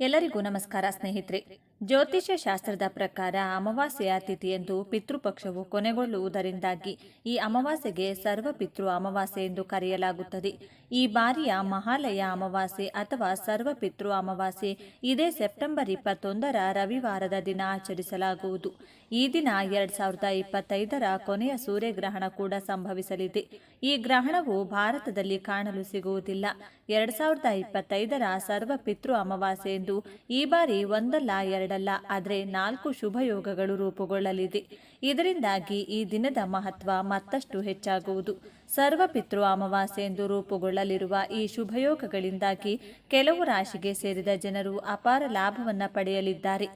ಎಲ್ಲರಿಗೂ ನಮಸ್ಕಾರ ಸ್ನೇಹಿತರೆ. ಜ್ಯೋತಿಷ್ಯ ಶಾಸ್ತ್ರದ ಪ್ರಕಾರ ಅಮಾವಾಸ್ಯೆಯ ಎಂದು ಪಿತೃಪಕ್ಷವು ಕೊನೆಗೊಳ್ಳುವುದರಿಂದಾಗಿ ಈ ಅಮಾವಾಸ್ಯೆಗೆ ಸರ್ವ ಪಿತೃ ಅಮಾವಾಸ್ಯೆ ಎಂದು ಕರೆಯಲಾಗುತ್ತದೆ. ಈ ಬಾರಿಯ ಮಹಾಲಯ ಅಮಾವಾಸ್ಯೆ ಅಥವಾ ಸರ್ವ ಪಿತೃ ಅಮಾವಾಸ್ಯೆ ಇದೇ ಸೆಪ್ಟೆಂಬರ್ ಇಪ್ಪತ್ತೊಂದರ ರವಿವಾರದ ದಿನ ಆಚರಿಸಲಾಗುವುದು. ಈ ದಿನ ಎರಡ್ ಸಾವಿರದ ಇಪ್ಪತ್ತೈದರ ಕೊನೆಯ ಸೂರ್ಯಗ್ರಹಣ ಕೂಡ ಸಂಭವಿಸಲಿದೆ. ಈ ಗ್ರಹಣವು ಭಾರತದಲ್ಲಿ ಕಾಣಲು ಸಿಗುವುದಿಲ್ಲ. ಎರಡ್ ಸಾವಿರದ ಇಪ್ಪತ್ತೈದರ ಸರ್ವ ಪಿತೃ ಅಮಾವಾಸ್ಯೆ ಈ ಬಾರಿ ಒಂದಲ್ಲ ಎರಡಲ್ಲ, ಆದರೆ ನಾಲ್ಕು ಶುಭಯೋಗಗಳು ರೂಪುಗೊಳ್ಳಲಿದೆ. ಇದರಿಂದಾಗಿ ಈ ದಿನದ ಮಹತ್ವ ಮತ್ತಷ್ಟು ಹೆಚ್ಚಾಗುವುದು. ಸರ್ವ ಪಿತೃ ಅಮಾವಾಸ್ಯೆ ಎಂದು ರೂಪುಗೊಳ್ಳಲಿರುವ ಈ ಶುಭಯೋಗಗಳಿಂದಾಗಿ ಕೆಲವು ರಾಶಿಗೆ ಸೇರಿದ ಜನರು ಅಪಾರ ಲಾಭವನ್ನು ಪಡೆಯಲಿದ್ದಾರೆ.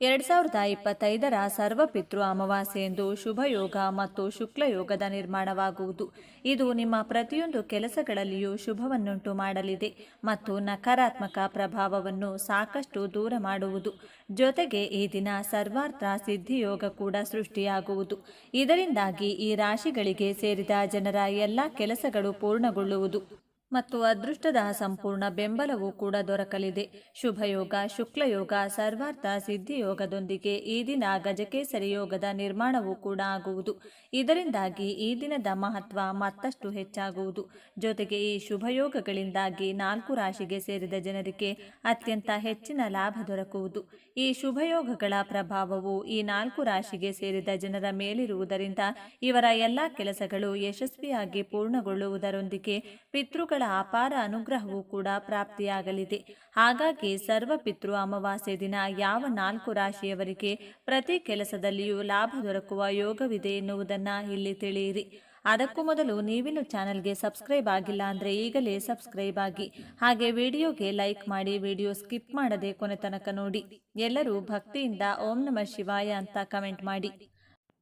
ಎರಡ್ ಸಾವಿರದ ಇಪ್ಪತ್ತೈದರ ಸರ್ವಪಿತೃ ಶುಭಯೋಗ ಎಂದು ಶುಭ ಯೋಗ ಮತ್ತು ಶುಕ್ಲಯೋಗದ ನಿರ್ಮಾಣವಾಗುವುದು. ಇದು ನಿಮ್ಮ ಪ್ರತಿಯೊಂದು ಕೆಲಸಗಳಲ್ಲಿಯೂ ಶುಭವನ್ನುಂಟು ಮಾಡಲಿದೆ ಮತ್ತು ನಕಾರಾತ್ಮಕ ಪ್ರಭಾವವನ್ನು ಸಾಕಷ್ಟು ದೂರ ಮಾಡುವುದು. ಜೊತೆಗೆ ಈ ದಿನ ಸರ್ವಾರ್ಥ ಸಿದ್ಧಿಯೋಗ ಕೂಡ ಸೃಷ್ಟಿಯಾಗುವುದು. ಇದರಿಂದಾಗಿ ಈ ರಾಶಿಗಳಿಗೆ ಸೇರಿದ ಜನರ ಎಲ್ಲ ಕೆಲಸಗಳು ಪೂರ್ಣಗೊಳ್ಳುವುದು. ಮತ್ತು ಅದೃಷ್ಟದ ಸಂಪೂರ್ಣ ಬೆಂಬಲವೂ ಕೂಡ ದೊರಕಲಿದೆ. ಶುಭಯೋಗ, ಶುಕ್ಲಯೋಗ, ಸರ್ವಾರ್ಥ ಸಿದ್ಧಿಯೋಗದೊಂದಿಗೆ ಈ ದಿನ ಗಜಕೇಸರಿ ಯೋಗದ ನಿರ್ಮಾಣವೂ ಕೂಡ ಆಗುವುದು. ಇದರಿಂದಾಗಿ ಈ ದಿನದ ಮಹತ್ವ ಮತ್ತಷ್ಟು ಹೆಚ್ಚಾಗುವುದು. ಜೊತೆಗೆ ಈ ಶುಭಯೋಗಗಳಿಂದಾಗಿ ನಾಲ್ಕು ರಾಶಿಗೆ ಸೇರಿದ ಜನರಿಗೆ ಅತ್ಯಂತ ಹೆಚ್ಚಿನ ಲಾಭ ದೊರಕುವುದು. ಈ ಶುಭಯೋಗಗಳ ಪ್ರಭಾವವು ಈ ನಾಲ್ಕು ರಾಶಿಗೆ ಸೇರಿದ ಜನರ ಮೇಲಿರುವುದರಿಂದ ಇವರ ಎಲ್ಲ ಕೆಲಸಗಳು ಯಶಸ್ವಿಯಾಗಿ ಪೂರ್ಣಗೊಳ್ಳುವುದರೊಂದಿಗೆ ಪಿತೃಗಳ ಅಪಾರ ಅನುಗ್ರಹವೂ ಕೂಡ ಪ್ರಾಪ್ತಿಯಾಗಲಿದೆ. ಹಾಗಾಗಿ ಸರ್ವ ಪಿತೃ ಅಮಾವಾಸ್ಯೆ ದಿನ ಯಾವ ನಾಲ್ಕು ರಾಶಿಯವರಿಗೆ ಪ್ರತಿ ಕೆಲಸದಲ್ಲಿಯೂ ಲಾಭ ದೊರಕುವ ಯೋಗವಿದೆ ಎನ್ನುವುದನ್ನು ಇಲ್ಲಿ ತಿಳಿಯಿರಿ. ಅದಕ್ಕೂ ಮೊದಲು ನೀವಿನ್ನು ಚಾನಲ್ಗೆ ಸಬ್ಸ್ಕ್ರೈಬ್ ಆಗಿಲ್ಲ ಅಂದರೆ ಈಗಲೇ ಸಬ್ಸ್ಕ್ರೈಬ್ ಆಗಿ. ಹಾಗೆ ವಿಡಿಯೋಗೆ ಲೈಕ್ ಮಾಡಿ ವಿಡಿಯೋ ಸ್ಕಿಪ್ ಮಾಡದೆ ಕೊನೆ ತನಕ ನೋಡಿ. ಎಲ್ಲರೂ ಭಕ್ತಿಯಿಂದ ಓಂ ನಮ ಶಿವಾಯ ಅಂತ ಕಮೆಂಟ್ ಮಾಡಿ.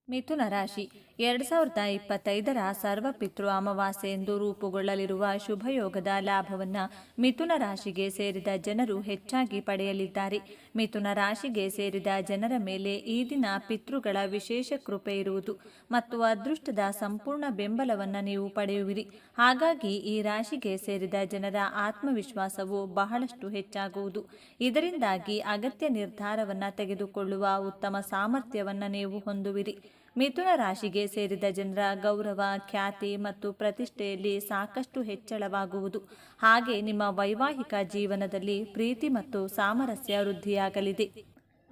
ಮಿಥುನ ರಾಶಿ. ಎರಡು ಸಾವಿರದ ಇಪ್ಪತ್ತೈದರ ಸರ್ವ ಪಿತೃ ಅಮಾವಾಸ್ಯೆ ಎಂದು ರೂಪುಗೊಳ್ಳಲಿರುವ ಶುಭಯೋಗದ ಲಾಭವನ್ನು ಮಿಥುನ ರಾಶಿಗೆ ಸೇರಿದ ಜನರು ಹೆಚ್ಚಾಗಿ ಪಡೆಯಲಿದ್ದಾರೆ. ಮಿಥುನ ರಾಶಿಗೆ ಸೇರಿದ ಜನರ ಮೇಲೆ ಈ ದಿನ ಪಿತೃಗಳ ವಿಶೇಷ ಕೃಪೆ ಇರುವುದು ಮತ್ತು ಅದೃಷ್ಟದ ಸಂಪೂರ್ಣ ಬೆಂಬಲವನ್ನು ನೀವು ಪಡೆಯುವಿರಿ. ಹಾಗಾಗಿ ಈ ರಾಶಿಗೆ ಸೇರಿದ ಜನರ ಆತ್ಮವಿಶ್ವಾಸವು ಬಹಳಷ್ಟು ಹೆಚ್ಚಾಗುವುದು. ಇದರಿಂದಾಗಿ ಅಗತ್ಯ ನಿರ್ಧಾರವನ್ನು ತೆಗೆದುಕೊಳ್ಳುವ ಉತ್ತಮ ಸಾಮರ್ಥ್ಯವನ್ನು ನೀವು ಹೊಂದುವಿರಿ. ಮಿಥುನ ರಾಶಿಗೆ ಸೇರಿದ ಜನರ ಗೌರವ, ಖ್ಯಾತಿ ಮತ್ತು ಪ್ರತಿಷ್ಠೆಯಲ್ಲಿ ಸಾಕಷ್ಟು ಹೆಚ್ಚಳವಾಗುವುದು. ಹಾಗೆ ನಿಮ್ಮ ವೈವಾಹಿಕ ಜೀವನದಲ್ಲಿ ಪ್ರೀತಿ ಮತ್ತು ಸಾಮರಸ್ಯ ವೃದ್ಧಿಯಾಗಲಿದೆ.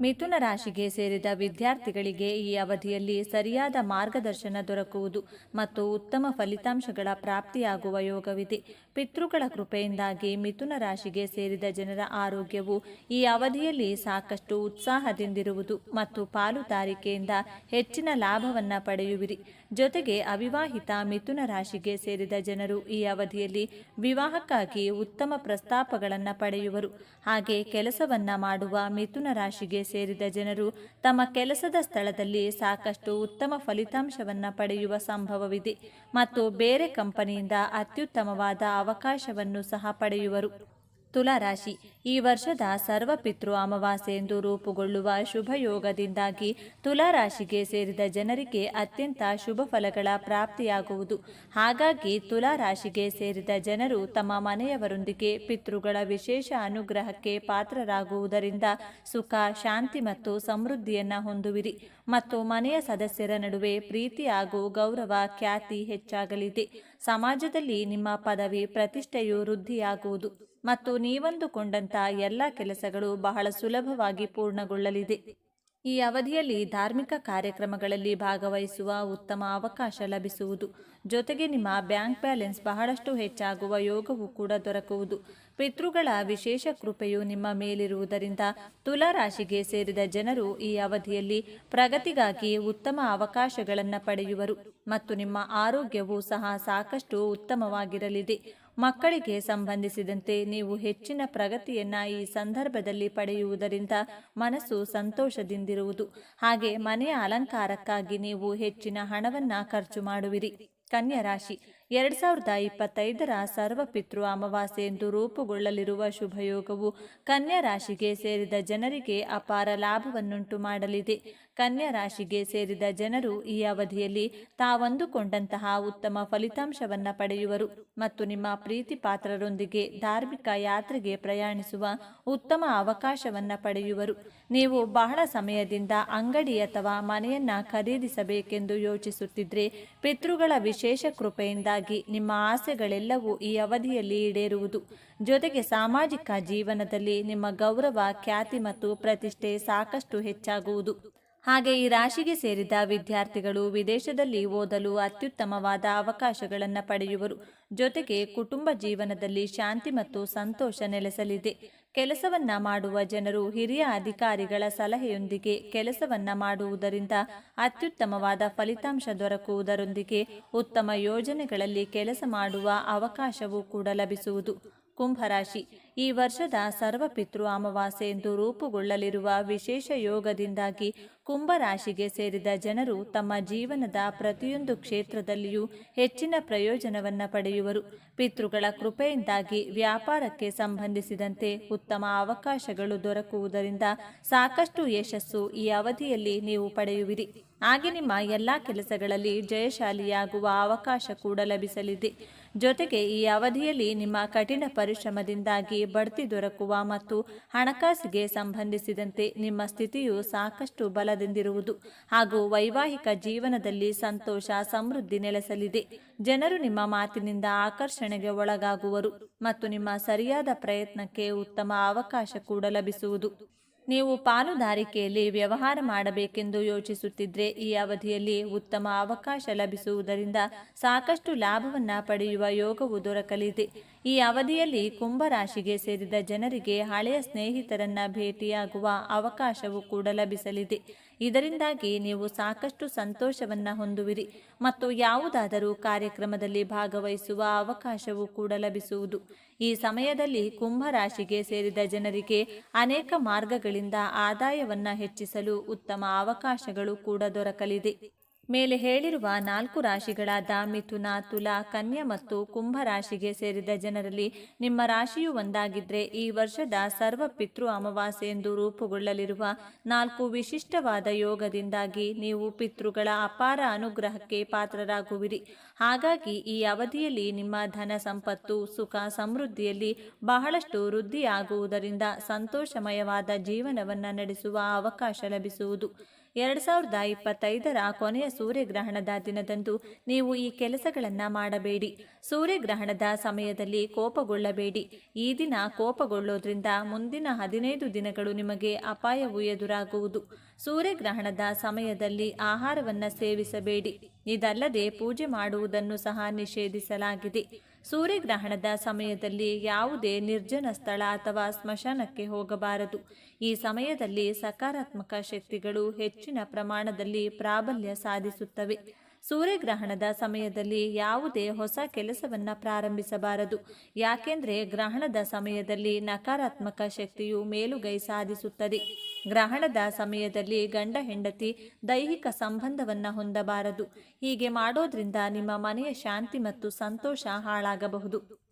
ಮಿಥುನ ರಾಶಿಗೆ ಸೇರಿದ ವಿದ್ಯಾರ್ಥಿಗಳಿಗೆ ಈ ಅವಧಿಯಲ್ಲಿ ಸರಿಯಾದ ಮಾರ್ಗದರ್ಶನ ದೊರಕುವುದು ಮತ್ತು ಉತ್ತಮ ಫಲಿತಾಂಶಗಳ ಪ್ರಾಪ್ತಿಯಾಗುವ ಯೋಗವಿದೆ. ಪಿತೃಗಳ ಕೃಪೆಯಿಂದಾಗಿ ಮಿಥುನ ರಾಶಿಗೆ ಸೇರಿದ ಜನರ ಆರೋಗ್ಯವು ಈ ಅವಧಿಯಲ್ಲಿ ಸಾಕಷ್ಟು ಉತ್ಸಾಹದಿಂದಿರುವುದು ಮತ್ತು ಪಾಲುದಾರಿಕೆಯಿಂದ ಹೆಚ್ಚಿನ ಲಾಭವನ್ನು ಪಡೆಯುವಿರಿ. ಜೊತೆಗೆ ಅವಿವಾಹಿತ ಮಿಥುನ ರಾಶಿಗೆ ಸೇರಿದ ಜನರು ಈ ಅವಧಿಯಲ್ಲಿ ವಿವಾಹಕ್ಕಾಗಿ ಉತ್ತಮ ಪ್ರಸ್ತಾಪಗಳನ್ನು ಪಡೆಯುವರು. ಹಾಗೆ ಕೆಲಸವನ್ನ ಮಾಡುವ ಮಿಥುನ ರಾಶಿಗೆ ಸೇರಿದ ಜನರು ತಮ್ಮ ಕೆಲಸದ ಸ್ಥಳದಲ್ಲಿ ಸಾಕಷ್ಟು ಉತ್ತಮ ಫಲಿತಾಂಶವನ್ನು ಪಡೆಯುವ ಸಂಭವವಿದೆ ಮತ್ತು ಬೇರೆ ಕಂಪನಿಯಿಂದ ಅತ್ಯುತ್ತಮವಾದ ಅವಕಾಶವನ್ನು ಸಹ ಪಡೆಯುವರು. ತುಲಾ ರಾಶಿ. ಈ ವರ್ಷದ ಸರ್ವ ಪಿತೃ ಅಮಾವಾಸ್ಯೆ ಎಂದು ರೂಪುಗೊಳ್ಳುವ ಶುಭ ಯೋಗದಿಂದಾಗಿ ತುಲಾ ರಾಶಿಗೆ ಸೇರಿದ ಜನರಿಗೆ ಅತ್ಯಂತ ಶುಭ ಫಲಗಳ ಪ್ರಾಪ್ತಿಯಾಗುವುದು. ಹಾಗಾಗಿ ತುಲಾ ರಾಶಿಗೆ ಸೇರಿದ ಜನರು ತಮ್ಮ ಮನೆಯವರೊಂದಿಗೆ ಪಿತೃಗಳ ವಿಶೇಷ ಅನುಗ್ರಹಕ್ಕೆ ಪಾತ್ರರಾಗುವುದರಿಂದ ಸುಖ, ಶಾಂತಿ ಮತ್ತು ಸಮೃದ್ಧಿಯನ್ನ ಹೊಂದುವಿರಿ. ಮತ್ತು ಮನೆಯ ಸದಸ್ಯರ ನಡುವೆ ಪ್ರೀತಿ ಹಾಗೂ ಗೌರವ ಖ್ಯಾತಿ ಹೆಚ್ಚಾಗಲಿದೆ. ಸಮಾಜದಲ್ಲಿ ನಿಮ್ಮ ಪದವಿ, ಪ್ರತಿಷ್ಠೆಯು ವೃದ್ಧಿಯಾಗುವುದು. ಮತ್ತು ನೀವಂದುಕೊಂಡಂಥ ಎಲ್ಲ ಕೆಲಸಗಳು ಬಹಳ ಸುಲಭವಾಗಿ ಪೂರ್ಣಗೊಳ್ಳಲಿದೆ. ಈ ಅವಧಿಯಲ್ಲಿ ಧಾರ್ಮಿಕ ಕಾರ್ಯಕ್ರಮಗಳಲ್ಲಿ ಭಾಗವಹಿಸುವ ಉತ್ತಮ ಅವಕಾಶ ಲಭಿಸುವುದು. ಜೊತೆಗೆ ನಿಮ್ಮ ಬ್ಯಾಂಕ್ ಬ್ಯಾಲೆನ್ಸ್ ಬಹಳಷ್ಟು ಹೆಚ್ಚಾಗುವ ಯೋಗವೂ ಕೂಡ ದೊರಕುವುದು. ಪಿತೃಗಳ ವಿಶೇಷ ಕೃಪೆಯು ನಿಮ್ಮ ಮೇಲಿರುವುದರಿಂದ ತುಲಾ ರಾಶಿಗೆ ಸೇರಿದ ಜನರು ಈ ಅವಧಿಯಲ್ಲಿ ಪ್ರಗತಿಗಾಗಿ ಉತ್ತಮ ಅವಕಾಶಗಳನ್ನು ಪಡೆಯುವರು. ಮತ್ತು ನಿಮ್ಮ ಆರೋಗ್ಯವೂ ಸಹ ಸಾಕಷ್ಟು ಉತ್ತಮವಾಗಿರಲಿದೆ. ಮಕ್ಕಳಿಗೆ ಸಂಬಂಧಿಸಿದಂತೆ ನೀವು ಹೆಚ್ಚಿನ ಪ್ರಗತಿಯನ್ನ ಈ ಸಂದರ್ಭದಲ್ಲಿ ಪಡೆಯುವುದರಿಂದ ಮನಸ್ಸು ಸಂತೋಷದಿಂದಿರುವುದು. ಹಾಗೆ ಮನೆಯ ಅಲಂಕಾರಕ್ಕಾಗಿ ನೀವು ಹೆಚ್ಚಿನ ಹಣವನ್ನ ಖರ್ಚು ಮಾಡುವಿರಿ. ಕನ್ಯಾ ರಾಶಿ. ಎರಡ್ ಸಾವಿರದ ಇಪ್ಪತ್ತೈದರ ಸರ್ವಪಿತೃ ಅಮಾವಾಸ್ಯೆ ಎಂದು ರೂಪುಗೊಳ್ಳಲಿರುವ ಶುಭಯೋಗವು ಕನ್ಯಾ ರಾಶಿಗೆ ಸೇರಿದ ಜನರಿಗೆ ಅಪಾರ ಲಾಭವನ್ನುಂಟು ಮಾಡಲಿದೆ. ಕನ್ಯಾ ರಾಶಿಗೆ ಸೇರಿದ ಜನರು ಈ ಅವಧಿಯಲ್ಲಿ ತಾವಂದುಕೊಂಡಂತಹ ಉತ್ತಮ ಫಲಿತಾಂಶವನ್ನು ಪಡೆಯುವರು ಮತ್ತು ನಿಮ್ಮ ಪ್ರೀತಿ ಪಾತ್ರರೊಂದಿಗೆ ಧಾರ್ಮಿಕ ಯಾತ್ರೆಗೆ ಪ್ರಯಾಣಿಸುವ ಉತ್ತಮ ಅವಕಾಶವನ್ನು ಪಡೆಯುವರು. ನೀವು ಬಹಳ ಸಮಯದಿಂದ ಅಂಗಡಿ ಅಥವಾ ಮನೆಯನ್ನ ಖರೀದಿಸಬೇಕೆಂದು ಯೋಚಿಸುತ್ತಿದ್ರೆ, ಪಿತೃಗಳ ವಿಶೇಷ ಕೃಪೆಯಿಂದಾಗಿ ನಿಮ್ಮ ಆಸೆಗಳೆಲ್ಲವೂ ಈ ಅವಧಿಯಲ್ಲಿ ಈಡೇರುವುದು. ಜೊತೆಗೆ ಸಾಮಾಜಿಕ ಜೀವನದಲ್ಲಿ ನಿಮ್ಮ ಗೌರವ, ಖ್ಯಾತಿ ಮತ್ತು ಪ್ರತಿಷ್ಠೆ ಸಾಕಷ್ಟು ಹೆಚ್ಚಾಗುವುದು. ಹಾಗೆ ಈ ರಾಶಿಗೆ ಸೇರಿದ ವಿದ್ಯಾರ್ಥಿಗಳು ವಿದೇಶದಲ್ಲಿ ಓದಲು ಅತ್ಯುತ್ತಮವಾದ ಅವಕಾಶಗಳನ್ನು ಪಡೆಯುವರು. ಜೊತೆಗೆ ಕುಟುಂಬ ಜೀವನದಲ್ಲಿ ಶಾಂತಿ ಮತ್ತು ಸಂತೋಷ ನೆಲೆಸಲಿದೆ. ಕೆಲಸವನ್ನ ಮಾಡುವ ಜನರು ಹಿರಿಯ ಅಧಿಕಾರಿಗಳ ಸಲಹೆಯೊಂದಿಗೆ ಕೆಲಸವನ್ನ ಮಾಡುವುದರಿಂದ ಅತ್ಯುತ್ತಮವಾದ ಫಲಿತಾಂಶ ದೊರಕುವುದರೊಂದಿಗೆ ಉತ್ತಮ ಯೋಜನೆಗಳಲ್ಲಿ ಕೆಲಸ ಮಾಡುವ ಅವಕಾಶವೂ ಕೂಡ ಲಭಿಸುವುದು. ಕುಂಭರಾಶಿ ಈ ವರ್ಷದ ಸರ್ವಪಿತೃ ಅಮಾವಾಸ್ಯೆ ಎಂದು ರೂಪುಗೊಳ್ಳಲಿರುವ ವಿಶೇಷ ಯೋಗದಿಂದಾಗಿ ಕುಂಭರಾಶಿಗೆ ಸೇರಿದ ಜನರು ತಮ್ಮ ಜೀವನದ ಪ್ರತಿಯೊಂದು ಕ್ಷೇತ್ರದಲ್ಲಿಯೂ ಹೆಚ್ಚಿನ ಪ್ರಯೋಜನವನ್ನು ಪಡೆಯುವರು. ಪಿತೃಗಳ ಕೃಪೆಯಿಂದಾಗಿ ವ್ಯಾಪಾರಕ್ಕೆ ಸಂಬಂಧಿಸಿದಂತೆ ಉತ್ತಮ ಅವಕಾಶಗಳು ದೊರಕುವುದರಿಂದ ಸಾಕಷ್ಟು ಯಶಸ್ಸು ಈ ಅವಧಿಯಲ್ಲಿ ನೀವು ಪಡೆಯುವಿರಿ. ಹಾಗೆ ನಿಮ್ಮ ಎಲ್ಲ ಕೆಲಸಗಳಲ್ಲಿ ಜಯಶಾಲಿಯಾಗುವ ಅವಕಾಶ ಕೂಡ ಲಭಿಸಲಿದೆ. ಜೊತೆಗೆ ಈ ಅವಧಿಯಲ್ಲಿ ನಿಮ್ಮ ಕಠಿಣ ಪರಿಶ್ರಮದಿಂದಾಗಿ ಬಡ್ತಿ ದೊರಕುವ ಮತ್ತು ಹಣಕಾಸಿಗೆ ಸಂಬಂಧಿಸಿದಂತೆ ನಿಮ್ಮ ಸ್ಥಿತಿಯು ಸಾಕಷ್ಟು ಬಲದಿಂದಿರುವುದು ಹಾಗೂ ವೈವಾಹಿಕ ಜೀವನದಲ್ಲಿ ಸಂತೋಷ, ಸಮೃದ್ಧಿ ನೆಲೆಸಲಿದೆ. ಜನರು ನಿಮ್ಮ ಮಾತಿನಿಂದ ಆಕರ್ಷಣೆಗೆ ಒಳಗಾಗುವರು ಮತ್ತು ನಿಮ್ಮ ಸರಿಯಾದ ಪ್ರಯತ್ನಕ್ಕೆ ಉತ್ತಮ ಅವಕಾಶ ಕೂಡ ಲಭಿಸುವುದು. ನೀವು ಪಾಲುದಾರಿಕೆಯಲ್ಲಿ ವ್ಯವಹಾರ ಮಾಡಬೇಕೆಂದು ಯೋಚಿಸುತ್ತಿದ್ರೆ ಈ ಅವಧಿಯಲ್ಲಿ ಉತ್ತಮ ಅವಕಾಶ ಲಭಿಸುವುದರಿಂದ ಸಾಕಷ್ಟು ಲಾಭವನ್ನು ಪಡೆಯುವ ಯೋಗವು ದೊರಕಲಿದೆ. ಈ ಅವಧಿಯಲ್ಲಿ ಕುಂಭರಾಶಿಗೆ ಸೇರಿದ ಜನರಿಗೆ ಹಳೆಯ ಸ್ನೇಹಿತರನ್ನ ಭೇಟಿಯಾಗುವ ಅವಕಾಶವು ಕೂಡ ಲಭಿಸಲಿದೆ. ಇದರಿಂದಾಗಿ ನೀವು ಸಾಕಷ್ಟು ಸಂತೋಷವನ್ನ ಹೊಂದುವಿರಿ ಮತ್ತು ಯಾವುದಾದರೂ ಕಾರ್ಯಕ್ರಮದಲ್ಲಿ ಭಾಗವಹಿಸುವ ಅವಕಾಶವೂ ಕೂಡ ಲಭಿಸುವುದು. ಈ ಸಮಯದಲ್ಲಿ ಕುಂಭರಾಶಿಗೆ ಸೇರಿದ ಜನರಿಗೆ ಅನೇಕ ಮಾರ್ಗಗಳಿಂದ ಆದಾಯವನ್ನ ಹೆಚ್ಚಿಸಲು ಉತ್ತಮ ಅವಕಾಶಗಳು ಕೂಡ ದೊರಕಲಿದೆ. ಮೇಲೆ ಹೇಳಿರುವ ನಾಲ್ಕು ರಾಶಿಗಳಾದ ಮಿಥುನ, ತುಲಾ, ಕನ್ಯಾ ಮತ್ತು ಕುಂಭ ರಾಶಿಗೆ ಸೇರಿದ ಜನರಲ್ಲಿ ನಿಮ್ಮ ರಾಶಿಯು ಒಂದಾಗಿದ್ರೆ ಈ ವರ್ಷದ ಸರ್ವ ಪಿತೃ ಅಮಾವಾಸ್ಯೆ ಎಂದು ರೂಪುಗೊಳ್ಳಲಿರುವ ನಾಲ್ಕು ವಿಶಿಷ್ಟವಾದ ಯೋಗದಿಂದಾಗಿ ನೀವು ಪಿತೃಗಳ ಅಪಾರ ಅನುಗ್ರಹಕ್ಕೆ ಪಾತ್ರರಾಗುವಿರಿ. ಹಾಗಾಗಿ ಈ ಅವಧಿಯಲ್ಲಿ ನಿಮ್ಮ ಧನ ಸಂಪತ್ತು, ಸುಖ ಸಮೃದ್ಧಿಯಲ್ಲಿ ಬಹಳಷ್ಟು ವೃದ್ಧಿಯಾಗುವುದರಿಂದ ಸಂತೋಷಮಯವಾದ ಜೀವನವನ್ನು ನಡೆಸುವ ಅವಕಾಶ ಲಭಿಸುವುದು. ಎರಡು ಸಾವಿರದ ಇಪ್ಪತ್ತೈದರ ಕೊನೆಯ ಸೂರ್ಯಗ್ರಹಣದ ದಿನದಂದು ನೀವು ಈ ಕೆಲಸಗಳನ್ನು ಮಾಡಬೇಡಿ. ಸೂರ್ಯಗ್ರಹಣದ ಸಮಯದಲ್ಲಿ ಕೋಪಗೊಳ್ಳಬೇಡಿ. ಈ ದಿನ ಕೋಪಗೊಳ್ಳೋದ್ರಿಂದ ಮುಂದಿನ ಹದಿನೈದು ದಿನಗಳು ನಿಮಗೆ ಅಪಾಯವು ಎದುರಾಗುವುದು. ಸೂರ್ಯಗ್ರಹಣದ ಸಮಯದಲ್ಲಿ ಆಹಾರವನ್ನು ಸೇವಿಸಬೇಡಿ. ಇದಲ್ಲದೆ ಪೂಜೆ ಮಾಡುವುದನ್ನು ಸಹ ನಿಷೇಧಿಸಲಾಗಿದೆ. ಸೂರ್ಯಗ್ರಹಣದ ಸಮಯದಲ್ಲಿ ಯಾವುದೇ ನಿರ್ಜನ ಸ್ಥಳ ಅಥವಾ ಸ್ಮಶಾನಕ್ಕೆ ಹೋಗಬಾರದು. ಈ ಸಮಯದಲ್ಲಿ ಸಕಾರಾತ್ಮಕ ಶಕ್ತಿಗಳು ಹೆಚ್ಚಿನ ಪ್ರಮಾಣದಲ್ಲಿ ಪ್ರಾಬಲ್ಯ ಸಾಧಿಸುತ್ತವೆ. ಸೂರ್ಯಗ್ರಹಣದ ಸಮಯದಲ್ಲಿ ಯಾವುದೇ ಹೊಸ ಕೆಲಸವನ್ನು ಪ್ರಾರಂಭಿಸಬಾರದು. ಯಾಕೆಂದರೆ ಗ್ರಹಣದ ಸಮಯದಲ್ಲಿ ನಕಾರಾತ್ಮಕ ಶಕ್ತಿಯು ಮೇಲುಗೈ ಸಾಧಿಸುತ್ತದೆ. ಗ್ರಹಣದ ಸಮಯದಲ್ಲಿ ಗಂಡ ಹೆಂಡತಿ ದೈಹಿಕ ಸಂಬಂಧವನ್ನು ಹೊಂದಬಾರದು. ಹೀಗೆ ಮಾಡೋದ್ರಿಂದ ನಿಮ್ಮ ಮನೆಯ ಶಾಂತಿ ಮತ್ತು ಸಂತೋಷ ಹಾಳಾಗಬಹುದು.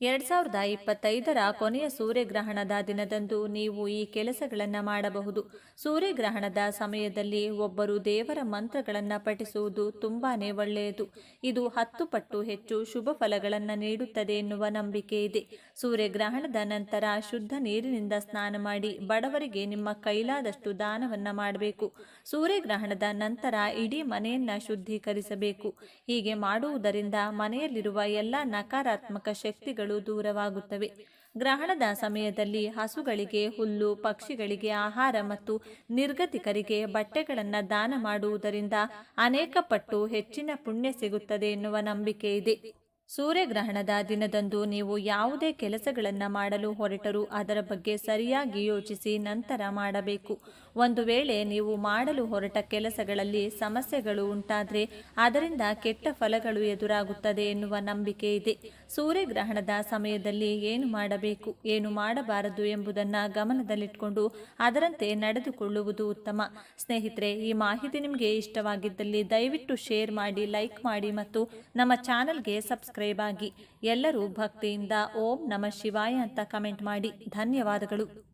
ಎರಡ್ ಸಾವಿರದ ಇಪ್ಪತ್ತೈದರ ಕೊನೆಯ ಸೂರ್ಯಗ್ರಹಣದ ದಿನದಂದು ನೀವು ಈ ಕೆಲಸಗಳನ್ನು ಮಾಡಬಹುದು. ಸೂರ್ಯಗ್ರಹಣದ ಸಮಯದಲ್ಲಿ ಒಬ್ಬರು ದೇವರ ಮಂತ್ರಗಳನ್ನು ಪಠಿಸುವುದು ತುಂಬಾನೇ ಒಳ್ಳೆಯದು. ಇದು ಹತ್ತು ಪಟ್ಟು ಹೆಚ್ಚು ಶುಭ ಫಲಗಳನ್ನು ನೀಡುತ್ತದೆ ಎನ್ನುವ ನಂಬಿಕೆ ಇದೆ. ಸೂರ್ಯಗ್ರಹಣದ ನಂತರ ಶುದ್ಧ ನೀರಿನಿಂದ ಸ್ನಾನ ಮಾಡಿ ಬಡವರಿಗೆ ನಿಮ್ಮ ಕೈಲಾದಷ್ಟು ದಾನವನ್ನು ಮಾಡಬೇಕು. ಸೂರ್ಯಗ್ರಹಣದ ನಂತರ ಇಡೀ ಮನೆಯನ್ನು ಶುದ್ಧೀಕರಿಸಬೇಕು. ಹೀಗೆ ಮಾಡುವುದರಿಂದ ಮನೆಯಲ್ಲಿರುವ ಎಲ್ಲ ನಕಾರಾತ್ಮಕ ಶಕ್ತಿಗಳು ದೂರವಾಗುತ್ತವೆ. ಗ್ರಹಣದ ಸಮಯದಲ್ಲಿ ಹಸುಗಳಿಗೆ ಹುಲ್ಲು, ಪಕ್ಷಿಗಳಿಗೆ ಆಹಾರ ಮತ್ತು ನಿರ್ಗತಿಕರಿಗೆ ಬಟ್ಟೆಗಳನ್ನು ದಾನ ಮಾಡುವುದರಿಂದ ಅನೇಕ ಪಟ್ಟು ಹೆಚ್ಚಿನ ಪುಣ್ಯ ಸಿಗುತ್ತದೆ ಎನ್ನುವ ನಂಬಿಕೆ ಇದೆ. ಸೂರ್ಯಗ್ರಹಣದ ದಿನದಂದು ನೀವು ಯಾವುದೇ ಕೆಲಸಗಳನ್ನು ಮಾಡಲು ಹೊರಟರೂ ಅದರ ಬಗ್ಗೆ ಸರಿಯಾಗಿ ಯೋಚಿಸಿ ನಂತರ ಮಾಡಬೇಕು. ಒಂದು ವೇಳೆ ನೀವು ಮಾಡಲು ಹೊರಟ ಕೆಲಸಗಳಲ್ಲಿ ಸಮಸ್ಯೆಗಳು ಉಂಟಾದರೆ ಅದರಿಂದ ಕೆಟ್ಟ ಫಲಗಳು ಎದುರಾಗುತ್ತದೆ ಎನ್ನುವ ನಂಬಿಕೆ ಇದೆ. ಸೂರ್ಯಗ್ರಹಣದ ಸಮಯದಲ್ಲಿ ಏನು ಮಾಡಬೇಕು, ಏನು ಮಾಡಬಾರದು ಎಂಬುದನ್ನು ಗಮನದಲ್ಲಿಟ್ಟುಕೊಂಡು ಅದರಂತೆ ನಡೆದುಕೊಳ್ಳುವುದು ಉತ್ತಮ. ಸ್ನೇಹಿತರೆ, ಈ ಮಾಹಿತಿ ನಿಮಗೆ ಇಷ್ಟವಾಗಿದ್ದಲ್ಲಿ ದಯವಿಟ್ಟು ಶೇರ್ ಮಾಡಿ, ಲೈಕ್ ಮಾಡಿ ಮತ್ತು ನಮ್ಮ ಚಾನಲ್ಗೆ ಸಬ್ಸ್ಕ್ರೈಬ್ ಆಗಿ. ಎಲ್ಲರೂ ಭಕ್ತಿಯಿಂದ ಓಂ ನಮ ಶಿವಾಯ ಅಂತ ಕಮೆಂಟ್ ಮಾಡಿ. ಧನ್ಯವಾದಗಳು.